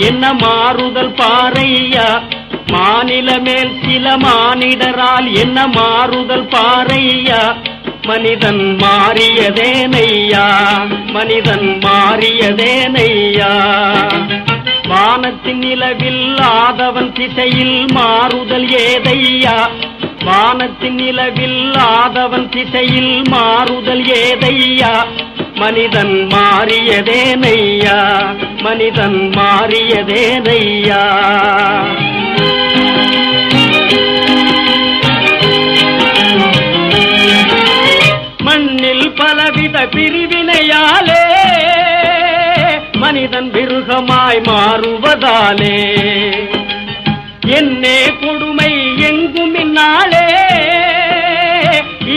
என்ன மாறுதல் பாறையா? மாநில மேல் சில மானிடரால் என்ன மாறுதல் பாறையா? மனிதன் மாறியதேனையா? மனிதன் மாறியதேனையா? வானத்தின் நிலவில் ஆதவன் திசையில் மாறுதல் ஏதையா? வானத்தின் நிலவில் ஆதவன் திசையில் மாறுதல் ஏதையா? மனிதன் மாறியதேனையா? மனிதன் மாறியதேனையா மண்ணில் பலவித பிரிவினையாலே மனிதன் மிருகமாய் மாறுவதாலே. என்னே கொடுமை எங்கும் இந்நாளே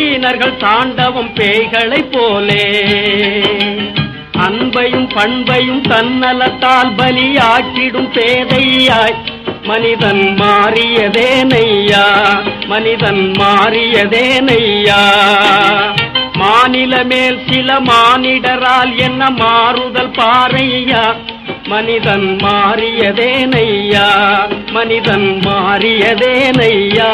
ஈனர்கள் தாண்டவம் பேய்களைப் போலே. அன்பையும் பண்பையும் தன்னலத்தால் பலியாக்கிடும் பேதையாய். மனிதன் மாறியதேனையா மனிதன் மாறியதேனையா மாநில மேல் சில மானிடரால் என்ன மாறுதல் பாறையா. மனிதன் மாறியதேனையா மனிதன் மாறியதேனையா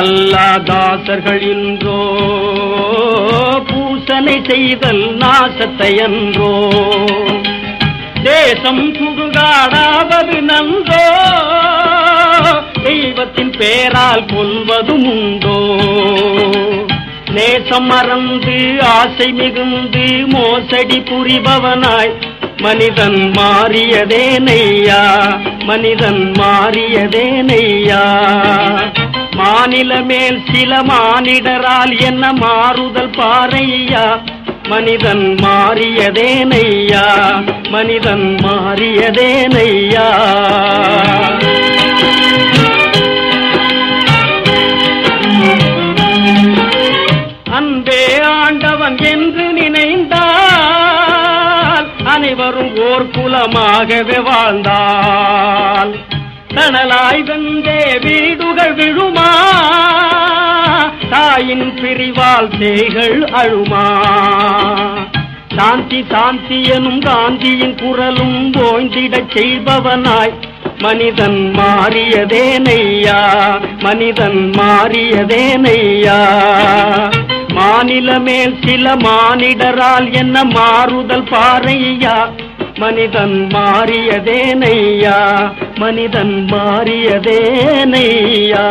ஈஸ்வரன் அல்லா தாசர்கள் இன்றோ பூசனை செய்தல் நாசத்தை என்றோ தேசம் சுடுகாடாவது நன்றோ தெய்வத்தின் பேரால் கொல்வதும் உண்டோ. நேசம் மறந்து ஆசை மிகுந்து மோசடி புரிபவனாய் மனிதன் மாறியதேனையா மனிதன் மாறியதேனையா. மாநில மேல் சில மானிடரால் என்ன மாறுதல் பாறையா மனிதன் மாறியதேனையா? மனிதன் மாறியதேனையா? அன்பே ஆண்டவன் என்று நினைந்தால் அனைவரும் ஓர் குலமாகவே வாழ்ந்தால். தணலாய் வந்தே வீடுகள் விழு தாயின் பிரிவால் சேய்கள் அழுமா? சாந்தி சாந்தி எனும் காந்தியின் குரலும் ஓய்ந்திடச் செய்பவனாய். மனிதன் மாறியதேனையா மனிதன் மாறியதேனையா மாநில மேல் சில மானிடரால் என்ன மாறுதல் பாறையா? மனிதன் மாறியதேனையா மனிதன் மாறியதேனையா